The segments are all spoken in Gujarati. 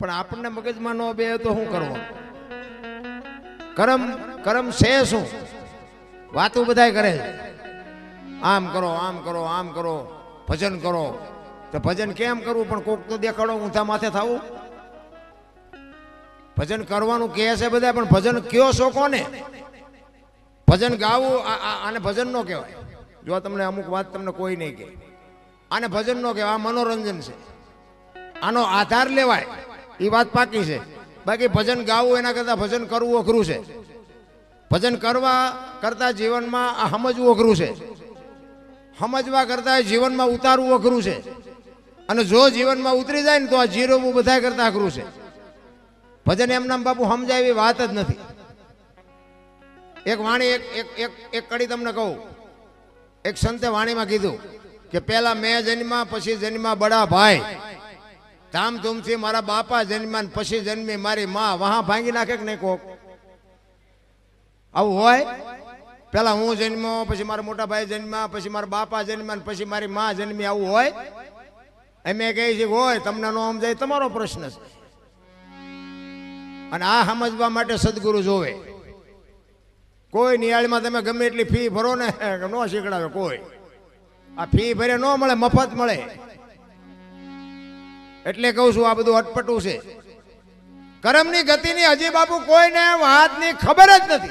પણ આપણને મગજમાં ન બે તો શું કરવું કરમ કરમ છે શું? વાતું બધાય કરે આમ કરો આમ કરો આમ કરો, ભજન કરો. તો ભજન કેમ કરવું? પણ કોક તો દેખાડો ઊંધા માથે થવું? ભજન કરવાનું કહે છે બધા પણ ભજન કયો છો કોને? ભજન ગાવું આને ભજન નો કહેવાય. જો તમને અમુક વાત તમને કોઈ નહીં કહે. આને ભજન નો કહેવાય, આ મનોરંજન છે. આનો આધાર લેવાય. એ વાત પાકી છે. બાકી ભજન ગાવું એના કરતાં ભજન કરવું અઘરું છે. ભજન કરવા કરતાં જીવનમાં આ સમજવું અઘરું છે. સમજવા કરતાં જીવનમાં ઉતારવું અઘરું છે. અને જો જીવનમાં ઉતરી જાય ને તો આ જીરવવું બધા કરતાં અઘરું છે. ભજન એમના બાપુ સમજાય એવી વાત જ નથી. એક વાણી, એક એક એક એક કડી તમને કહું. એક સંતે વાણીમાં કીધું કે પહેલા મેં જન્મા પછી જન્મા બડા ભાઈ. ધામધૂમથી મારા બાપા જન્મ્યા પછી જન્મી મારી માં વહા ભાંગી નાખે કે નહીં કોક? આવું હોય? પેલા હું જન્મો પછી મારા મોટા ભાઈ જન્મ્યા, પછી મારા બાપા જન્મ્યા પછી મારી માં જન્મી, આવું હોય? એમ કહે છે હોય, તમને નો સમજાય તમારો પ્રશ્ન છે. અને આ સમજવા માટે સદગુરુ જોવે. કોઈ નિયાળીમાં તમે ગમે એટલી ફી ભરો ને ન શીખડાવે કોઈ. આ ફી ભરે ન મળે, મફત મળે. એટલે કહું છું આ બધું અટપટું છે. કરમની ગતિની હજી બાપુ કોઈને વાતની ખબર જ નથી.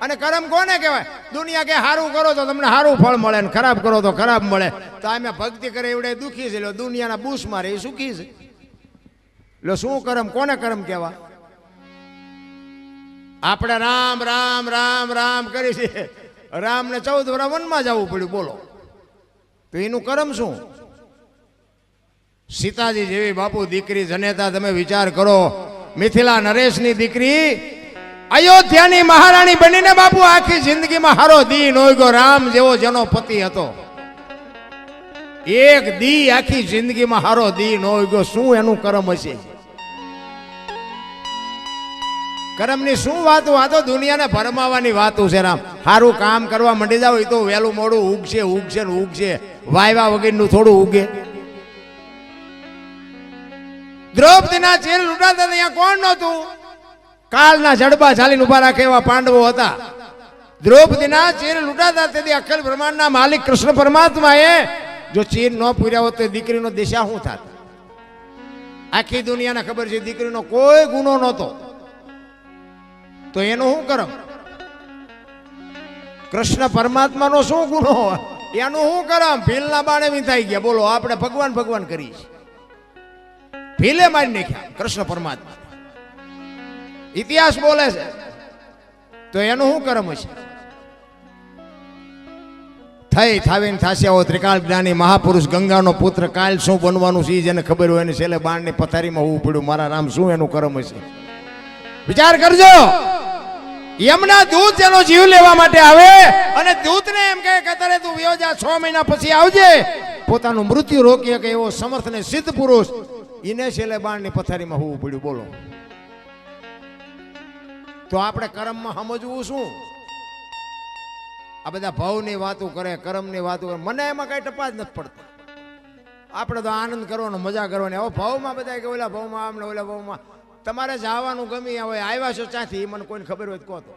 અને કરમ કોને કહેવાય? દુનિયા કે સારું કરો તો તમને સારું ફળ મળે ને ખરાબ કરો તો ખરાબ મળે. તો અમે ભક્તિ કરે એવડે દુઃખી છે દુનિયાના બૂસ મારે એ સુખી છે. એટલે શું કરમ, કોને કરમ કહેવા? આપણે રામ રામ રામ રામ કરી છે. રામને ચૌદ વરા વનમાં જવું પડ્યું, બોલો. તો એનું કરમ શું? સીતાજી જેવી બાપુ દીકરી જનેતા તમે વિચાર કરો. મિથિલા નરેશની દીકરી અયોધ્યાની મહારાણી બનીને બાપુ આખી જિંદગીમાં હારો દી નોયગો રામ જેવો જેનો પતિ હતો. એક દી આખી જિંદગીમાં હારો દી નોયગો શું એનું કરમ હશે? કરમની શું વાતો? આ તો દુનિયાને ભરમાવાની વાતો છે રામ. સારું કામ કરવા માંડી જાવ એ તો વહેલું મોડું ઉગશે ઉગશે ને ઉગશે. વાયવા વગરનું થોડું ઉગે. દ્રૌપદીના ચીર લૂંટાતા અહીંયા કોણ નહોતું? કાળના જડબા ચાલીને ઊભા રાખે એવા પાંડવો હતા. દ્રૌપદીના ચીર લૂંટાતા તેથી અખિલ બ્રહ્માંડના માલિક કૃષ્ણ પરમાત્માએ, જો ચીર ન પૂર્યા હોત તો દીકરીનો દિશા શું થાત? આખી દુનિયાને ખબર છે, દીકરીનો કોઈ ગુનો નહોતો. તો એનું શું કરમ? કૃષ્ણ પરમાત્માનો શું ગુનો એનું શું કરમ? ભીલના બાણે વિંધાઈ ગયા. બોલો, આપણે ભગવાન ભગવાન કરીએ છે ભીલે મારી નાખ્યા. કૃષ્ણ પરમાત્મા. ઇતિહાસ બોલે છે. તો એનું શું કરમ હશે? થઈ, થાવીને થાશે આવો ત્રિકાળ જ્ઞાની મહાપુરુષ ગંગાનો પુત્ર કાલ શું બનવાનું છે જેને ખબર હોય એને છેલ્લે બાણની પથારીમાં હોવું પડ્યું. મારા રામ, શું એનું કર્મ હશે? વિચાર કરજો. યમના દૂત જેનો જીવ લેવા માટે આવે અને દૂતને એમ કે તારે તું વ્યોજા છ મહિના પછી આવજે. પોતાનું મૃત્યુ રોકી શકે એવો સમર્થ ને સિદ્ધ પુરુષ એને છેલ્લે બાણની પથારીમાં હોવું પડ્યું, બોલો. તો આપણે કરમમાં સમજવું શું? આ બધા ભાવની વાતો કરે, કરમની વાતો કરે. મને એમાં કઈ ટપા જ નથી પડતા. આપણે તો આનંદ કરવાનો, મજા કરવાની. હવે ભાવમાં બધા કે ઓલા ભાવમાં આમ ને ઓલા ભાવમાં. તમારે જવાનું ગમી હોય, આવ્યા છો ત્યાંથી મને કોઈને ખબર હોય કહો તો.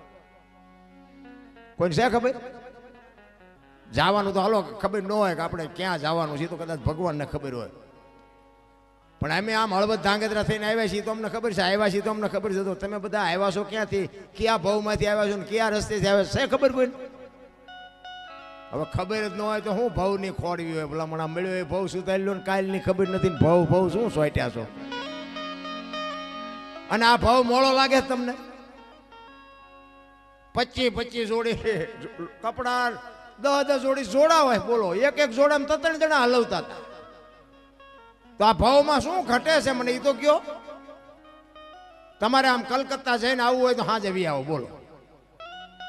કોઈને છે ખબર? જવાનું તો હાલો, ખબર ન હોય કે આપણે ક્યાં જવાનું છે તો કદાચ ભગવાનને ખબર હોય. પણ અમે આમ હળવદ ધાંગધ્રા થઈને આવ્યા છીએ તો અમને ખબર છે, આવ્યા છીએ તો અમને ખબર છે. તો તમે બધા આવ્યા છો ક્યાંથી? કયા ભાવમાંથી આવ્યા છો ને કયા રસ્તેથી આવ્યા છે? ખબર કોઈ હવે ખબર જ ન હોય તો હું ભાવની ખોડવી હોય? ભલામણા મળ્યો એ ભાવ સુધારેલો ને કાલની ખબર નથી ભાવ ભાવ શું સોટ્યા છો? અને આ ભાવ મોડો લાગે તમને? પચીસ પચીસ જોડી કપડા દસ દસ જોડી જોડા હોય, બોલો. એક એક જોડામાં ત્રણ જણા હલવતા હતા. તો આ ભાવમાં શું ઘટે છે? મને એ તો કયો. તમારે આમ કલકત્તા જઈને આવવું હોય તો હા જવી આવો, બોલો.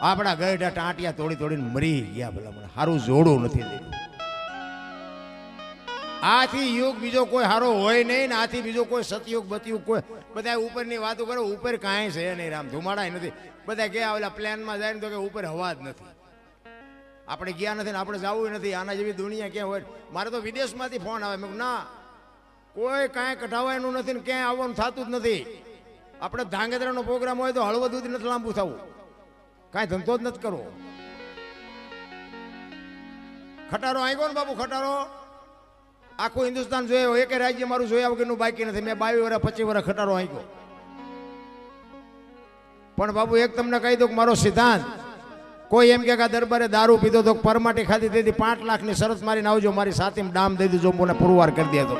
આપણા ગયડા ટાંટિયા તોડી તોડીને મરી ગયા ભલા મને. સારું જોડું નથી થયું આથી યુગ બીજો કોઈ સારો હોય નહીં ને આથી બીજો કોઈ સતયુગ, બતયુગ કોઈ બધા ઉપરની વાતો કરો, ઉપર કાંઈ છે નહીં રામ. ધુમાડાય નથી. બધા ગયા ઓલા પ્લેનમાં જાય ને તો કે ઉપર હવા જ નથી. આપણે ગયા નથી ને આપણે જવું નથી. આના જેવી દુનિયા ક્યાં હોય? મારે તો વિદેશમાંથી ફોન આવે. મેં ના કોઈ કાંઈ કઢાવાયનું નથી ને ક્યાંય આવવાનું થતું જ નથી. આપણે ધાંગધ્રાનો પ્રોગ્રામ હોય તો હળવદ સુધી નથી લાંબુ થવું. કાંઈ ધંધો જ નથી કરવો. ખટારો આવ્યો ને બાબુ ખટારો. આખું હિન્દુસ્તાન જોયો, એક રાજ્ય મારું જોયા વગરનું બાકી નથી. મેં બાવીસ વર્ષ, પચીસ વર્ષ ખટારો આંક્યો પણ બાબુ એક તમને કહી દઉં કે મારો સિદ્ધાંત, કોઈ એમ કે આ દરબારે દારૂ પીધો તો પરમાટી ખાધી, તેથી પાંચ લાખની શરત મારીને આવજો, મારી સાથીમાં ડામ દઈ દીધો મને પુરવાર કરી દે તો.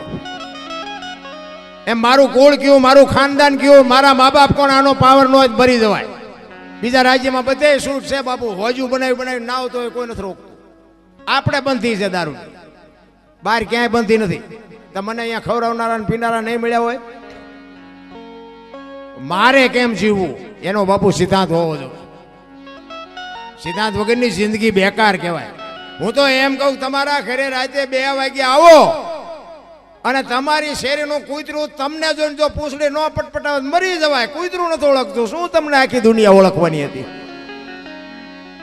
એમ મારું કુળ કયું, મારું ખાનદાન કયું, મારા મા બાપ કોણ, આનો પાવર નો જ ભરી જવાય. બીજા રાજ્યમાં બધે શૂટ છે બાપુ, હોજુ બનાવી બનાવી ના આવતો કોઈ નથી રોકતું. આપણે બંધી છે દારૂ. બહાર ક્યાંય બંધી નથી. તો મને અહીંયા ખવડાવનારા પીનારા નહીં મળ્યા હોય? મારે કેમ જીવવું? એનો બાપુ સિદ્ધાંત હોવો જોઈએ. સિદ્ધાંત વગરની જિંદગી બેકાર કહેવાય. હું તો એમ કહું, તમારા ઘરે રાતે બે વાગે આવો. અને તમારી શેરીનું કૂતરું તમને જોઈને જો પૂછડી ન પટપટાવે મરી જવાય. કૂતરું નથી ઓળખતું. શું તમને આખી દુનિયા ઓળખવાની હતી?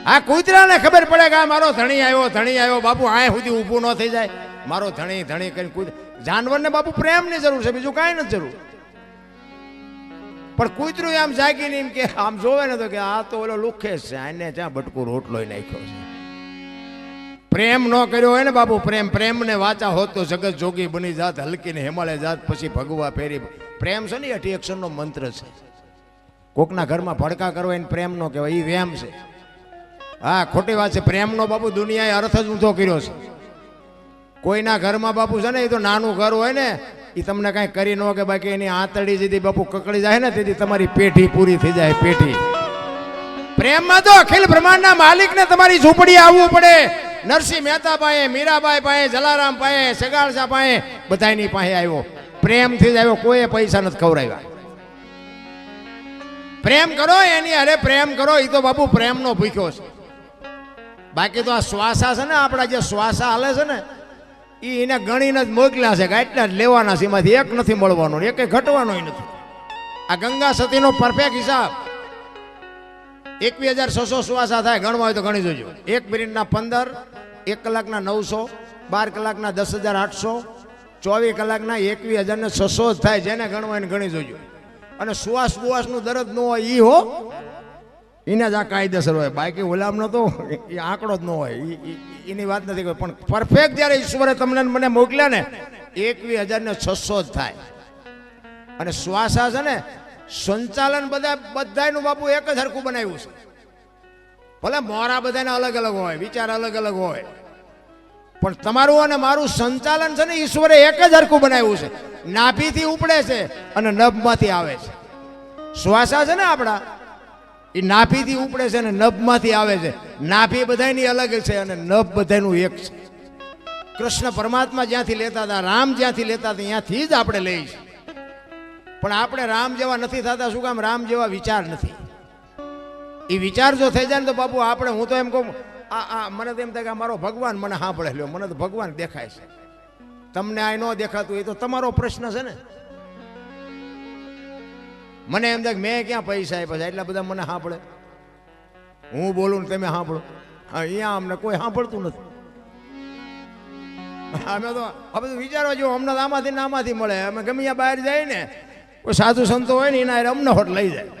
આ કૂતરાને ખબર પડે કે આ મારો ધણી આવ્યો ધણી આવ્યો. બાપુ આ સુધી ઊભું ન થઈ જાય. મારો ધણી ધણી કરીને કૂત, જાનવરને બાપુ પ્રેમની જરૂર છે. બીજું કાંઈ નથી જરૂર. પણ કૂતરું આમ જાગીને એમ કે, આમ જોવે ને તો કે આ તો ઓલો લુખે છે. આને ત્યાં બટકું રોટલો નાખ્યો છે? પ્રેમ ન કર્યો હોય ને બાપુ, પ્રેમ, પ્રેમને વાચા હોત તો જગત જોગી બની જાત હલકીને હિમાલય જાત, પછી ભગવા ફેરી પ્રેમ છે ને અઠી અક્ષરનો મંત્ર છે. કોકના ઘરમાં ભડકા કરો એને પ્રેમ નો કહેવાય એ વેમ છે. હા, ખોટી વાત છે. પ્રેમનો બાપુ દુનિયાએ અર્થ જ ઊંધો કર્યો છે. કોઈના ઘરમાં બાપુ છે ને એ તો નાનું ઘર હોય ને એ તમને કાંઈ કરી ન કે બાકી એની આંતળી જેથી બાપુ કકડી જાય ને, તેથી તમારી પેઢી પૂરી થઈ જાય, પેઢી. પ્રેમમાં તો અખિલ બ્રહ્માંડના માલિકને તમારી ઝૂંપડી આવવું પડે. નરસિંહ મહેતા પાસે, મીરાબાઈ પાસે, જલારામ પાસે, સગાળસા પાસે બધાની પાસે આવ્યો. પ્રેમથી જ આવ્યો, કોઈએ પૈસા નથી ખવડાવ્યા. પ્રેમ કરો એની અરે પ્રેમ કરો એ તો બાપુ પ્રેમનો ભૂખ્યો છે. બાકી તો આ શ્વાસા છે ને, આપણા જે શ્વાસા હાલે છે ને એ એને ગણીને જ મોકલ્યા છે આટલા જ લેવાના છે, એમાંથી એક નથી મળવાનો એક ઘટવાનો નથી. આ ગંગા સતીનો પરફેક્ટ હિસાબ. એકવીસ હજાર છસો સુવાસા થાય, ગણવા હોય તો ગણી જોજો. એક મિનિટના પંદર, એક કલાકના નવસો, બાર કલાકના દસ હજાર આઠસો, ચોવીસ કલાકના એકવીસ હજારને છસો જ થાય, જેને ગણવા એને ગણી જોજો. અને શ્વાસ બુવાસનું દરદ ન હોય એ હો. એને જ આ કાયદેસર હોય. બાકી ગુલામનો તો એ આંકડો જ ન હોય. એની વાત નથી કોઈ. પણ પરફેક્ટ જ્યારે ઈશ્વરે તમને મને મોકલ્યા ને, એકવીસ હજાર ને છસો જ થાય. અને શ્વાસા છે ને સંચાલન બધા બધાયનું બાપુ એક જ હરખું બનાવ્યું છે. ભલે મોરા બધાને અલગ અલગ હોય, વિચાર અલગ અલગ હોય. પણ તમારું અને મારું સંચાલન છે ને, ઈશ્વરે એક જ હરખું બનાવ્યું છે. નાભીથી ઉપડે છે અને નભમાંથી આવે છે. શ્વાસા છે ને આપણા? એ નાભીથી ઉપડે છે અને નભમાંથી આવે છે. નાભી બધાની અલગ છે અને નભ બધાનું એક છે. કૃષ્ણ પરમાત્મા જ્યાંથી લેતા હતા, રામ જ્યાંથી લેતા હતા, ત્યાંથી જ આપણે લઈએ છીએ. પણ આપણે રામ જેવા નથી થતા, શું કામ? રામ જેવા વિચાર નથી. એ વિચાર જો થઈ જાય ને તો બાપુ, આપણે, હું તો એમ કહું, આ આ, મને તો એમ થાય કે મારો ભગવાન મને સાંભળે લ્યો, મને તો ભગવાન દેખાય છે. તમને આ ન દેખાતું એ તો તમારો પ્રશ્ન છે ને. મને એમ થાય મેં ક્યાં પૈસા આપ્યા છે? એટલા બધા મને સાંભળે. હું બોલું ને તમે સાંભળો. હા, અહીંયા અમને કોઈ સાંભળતું નથી. અમે તો આ બધું વિચારવા જેવું અમને આમાંથી ને આમાંથી મળે. અમે ગમે બહાર જાય ને સાધુ સંતો હોય ને, એના અમને હોટ લઈ જાય.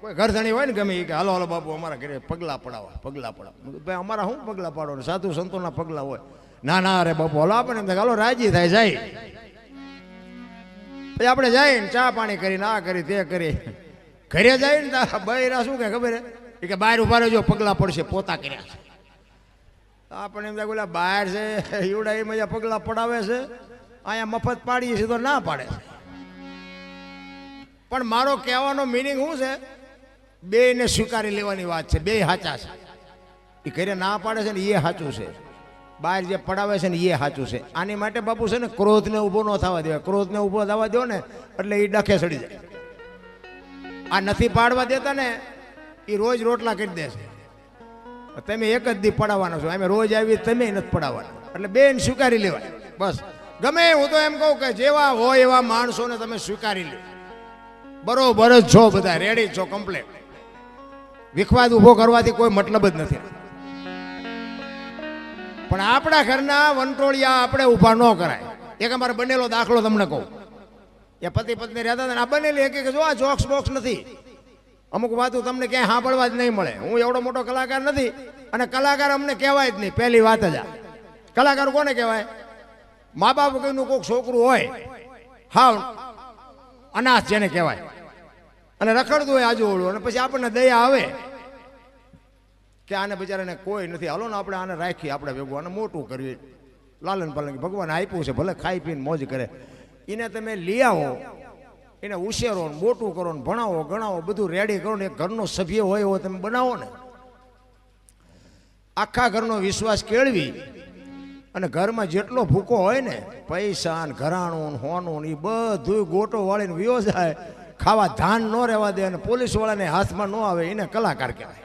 કોઈ ઘર ધણી હોય ને, ગમે કે, હાલો હાલો, બાપુ, અમારા ઘરે પગલાં પડાવો પગલાં પડાવો. ભાઈ, અમારા શું પગલાં પાડો? સાધુ સંતોના પગલાં હોય. ના ના, અરે બાપુ, હાલો આપણે એમ થાય હાલો, રાજી થાય, જાય. પછી આપણે જઈએ ને, ચા પાણી કરીને આ કરી, તે કરી. ઘરે જાય ને બૈરા શું કે ખબર એ કે, બહાર ઊભા રહેજો, પગલાં પડશે, પોતા કર્યા છે. આપણે એમ થાય ઓલા બહાર છે એવડા એ મજા પગલાં પડાવે છે, અહીંયા મફત પાડીએ છીએ તો ના પાડે છે. પણ મારો કહેવાનો મિનિંગ શું છે? બેયને સ્વીકારી લેવાની વાત છે. બે સાચા છે. એ ઘરે ના પાડે છે ને એ સાચું છે. બહાર જે પડાવે છે ને એ સાચું છે. આની માટે બાપુ છે ને ક્રોધને ઊભો ન થવા દેવાય ક્રોધને ઊભો થવા દો ને એટલે એ ડખે સડી જાય. આ નથી પાડવા દેતા ને એ રોજ રોટલા કરી દે છે. તમે એક જ દી પડાવવાનો છો. અમે રોજ આવી તમે નથી પડાવવાના. એટલે બેન સ્વીકારી લેવાય. બસ. ગમે હું તો એમ કહું કે જેવા હોય એવા માણસોને તમે સ્વીકારી લો બરોબર જ છો બધા રેડી છો કમ્પ્લેટ વિખવાદ ઊભો કરવાથી કોઈ મતલબ જ નથી. પણ આપણા ઘરના વંટોળિયા આપણે ઊભા ન કરાય. એક અમારે બનેલો દાખલો તમને કહું. એ પતિ પત્ની રહેતા હતા આ બનેલી એક જો આ જોક્સ બોક્સ નથી. અમુક વાતો તમને ક્યાંય સાંભળવા જ નહીં મળે. હું એવડો મોટો કલાકાર નથી અને કલાકાર અમને કહેવાય જ નહીં. પહેલી વાત જ આ. કલાકાર કોને કહેવાય? મા બાપ વગરનું કોઈક છોકરું હોય હા અનાથ જેને કહેવાય. અને રખડતું હોય આજુબાજુ અને પછી આપણને દયા આવે કે આને બિચારાને કોઈ નથી. હાલો ને આપણે આને રાખીએ, આપણે ભેગું આને મોટું કરીએ. લાલન પાલન ભગવાન આપ્યું છે, ભલે ખાઈ પીને મોજ કરે. એને તમે લઈ આવો, એને ઉછેરો ને મોટું કરો ને ભણાવો, ગણાવો, બધું રેડી કરો ને ઘરનો સભ્ય હોય એવો તમે બનાવો ને. આખા ઘરનો વિશ્વાસ કેળવી અને ઘરમાં જેટલો ભૂકો હોય ને, પૈસા ને ઘરાણું હોનું એ બધું ગોટો વાળીને વિયો ખાવા ધાન ન રહેવા દે અને પોલીસ વાળાને હાથમાં ન આવે, એને કલાકાર કહેવાય.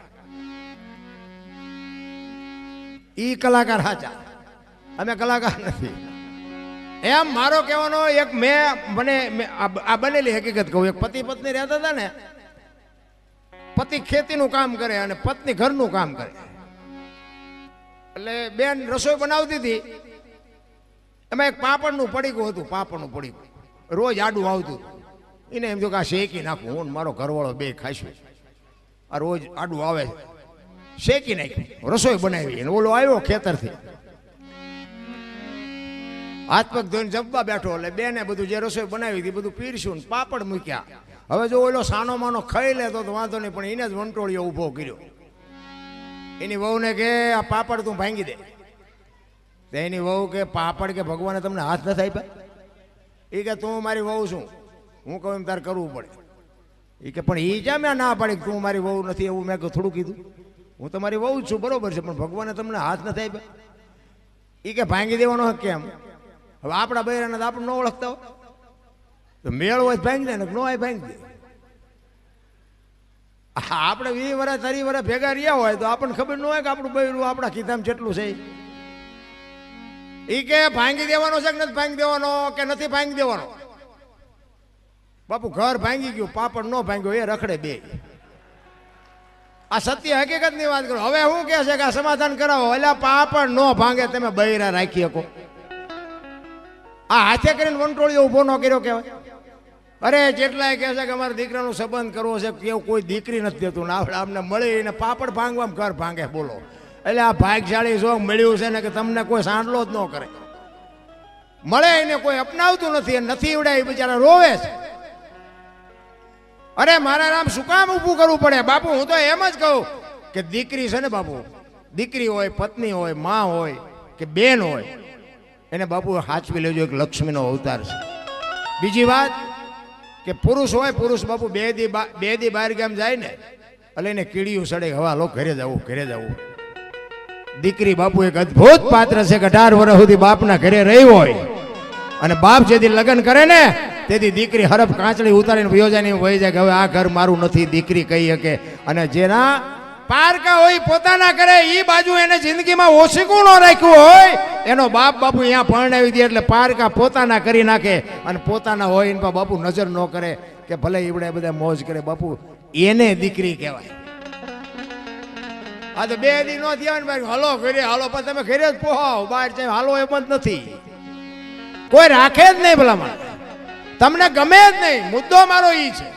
ઈ કલાકાર સાચા અમે કલાકાર નથી. એમ મારો કહેવાનો એક મેં મને આ બનેલી હકીકત કહું. એક પતિ પત્ની રહેતા હતા ને, પતિ ખેતીનું કામ કરે અને પત્ની ઘરનું કામ કરે. એટલે બેન રસોઈ બનાવતી હતી. એમાં એક પાપડનું પડીકું હતું, પાપડનું પડીકું. રોજ આડું આવતું હતું. એને એમ જો કે આ શેકી નાખું, હું મારો ઘરવાળો બે ખાઈશું. આ રોજ આડું આવે. શેકી નાખ્યું. રસોઈ બનાવી અને ઓલો આવ્યો ખેતરથી. હાથ પગ ધોઈને જમવા બેઠો એટલે બેને બધું જે રસોઈ બનાવી હતી બધું પીરશું ને પાપડ મૂક્યા. હવે જો ઓલો સાનો માનો ખાઈ લેતો તો વાંધો નહીં, પણ એને જ વંટોળીઓ ઊભો કર્યો. એની વહુને કે, આ પાપડ તું ભાંગી દે. તો એની વહુ કે, પાપડ કે ભગવાને તમને હાથ નથી આપ્યા? એ કે, તું મારી વહુ છું. હું કહું, એમ તારે કરવું પડે. એ કે, પણ એ જ્યાં ના પાડી તું મારી વહુ નથી? એવું મેં થોડું કીધું. હું તમારી વહુ છું, બરોબર છે, પણ ભગવાને તમને હાથ નથી આપ્યા. એ કે, ભાંગી દેવાનો હક કેમ? હવે આપણા બૈરાને તો આપણે ન ઓળખતા હોય મેળ હોય ભાંગી દે ને ન હોય ભાંગી દે. આપણે વીસ વર્ષ ત્રીસ વર્ષ ભેગા રહ્યા હોય તો આપણને ખબર ન હોય કે આપણું બૈરું આપણા ખિસ્સામાં જેટલું છે. એ કે, ભાંગી દેવાનો છે કે નથી ભાંગી દેવાનો? કે નથી ભાંગી દેવાનો? બાપુ ઘર ભાંગી ગયું, પાપડ ન ભાંગ્યો, એ રખડે બે. આ સત્ય હકીકતની વાત કરો. હવે હું કહે છે કે આ સમાધાન કરાવો. એટલે પાપડ ન ભાંગે, તમે બૈરા રાખી શકો. આ હાથે કરીને વંટોળીઓ ઊભો ન કર્યો કહેવાય. અરે, જેટલાય કહે છે કે અમારા દીકરાનો સંબંધ કરવો છે, કે એવું કોઈ દીકરી નથી દેતું. ને આપણે અમને મળી ને પાપડ ભાંગવામાં ઘર ભાંગે, બોલો. એટલે આ ભાગશાળી જો મળ્યું છે ને કે તમને કોઈ સાંડલો જ ન કરે. મળે એને કોઈ, અપનાવતું નથી નથી એવડે એ બિચારા રોવે છે. અરે મારા નામ શું કામ ઊભું કરવું પડે? બાપુ, હું તો એમ જ કહું કે દીકરી છે ને બાપુ, દીકરી હોય, પત્ની હોય, માં હોય કે બેન હોય, એને બાપુ હાચવી લેજો એક લક્ષ્મીનો અવતાર છે. બીજી વાત કે પુરુષ હોય, પુરુષ બાપુ બે દી બા- દી બહાર ગામ જાય ને, એટલે એને કીડીયું સડે હવા લો, ઘરે જવું ઘરે જવું. દીકરી બાપુ એક અદ્ભુત પાત્ર છે કે અઢાર વર્ષ સુધી બાપના ઘરે રહી હોય. અને બાપ જેથી લગ્ન કરે ને, તેથી દીકરી હરફ કાંચળી ઉતારીને વયો જાય ને જાય કે હવે આ ઘર મારું નથી, દીકરી કહી શકે. અને જેના પારકા હોય, પોતાના કરે એ બાજુ એને જિંદગીમાં ઓછીકું ન રાખ્યું હોય, એનો બાપ બાપુ અહીંયા પરણાવી દે એટલે પારકા પોતાના કરી નાખે અને પોતાના હોય એના બાપુ નજર ન કરે કે ભલે ઈવડે બધા મોજ કરે, બાપુ એને દીકરી કહેવાય. આ તો બે દી નો થયા હાલો ઘરે, હાલો, પણ તમે ઘરે જ પોહાવ, બહાર જાય હાલો એમ જ નથી. કોઈ રાખે જ નહીં ભલામણ. તમને ગમે જ નહીં મુદ્દો મારો એ છે.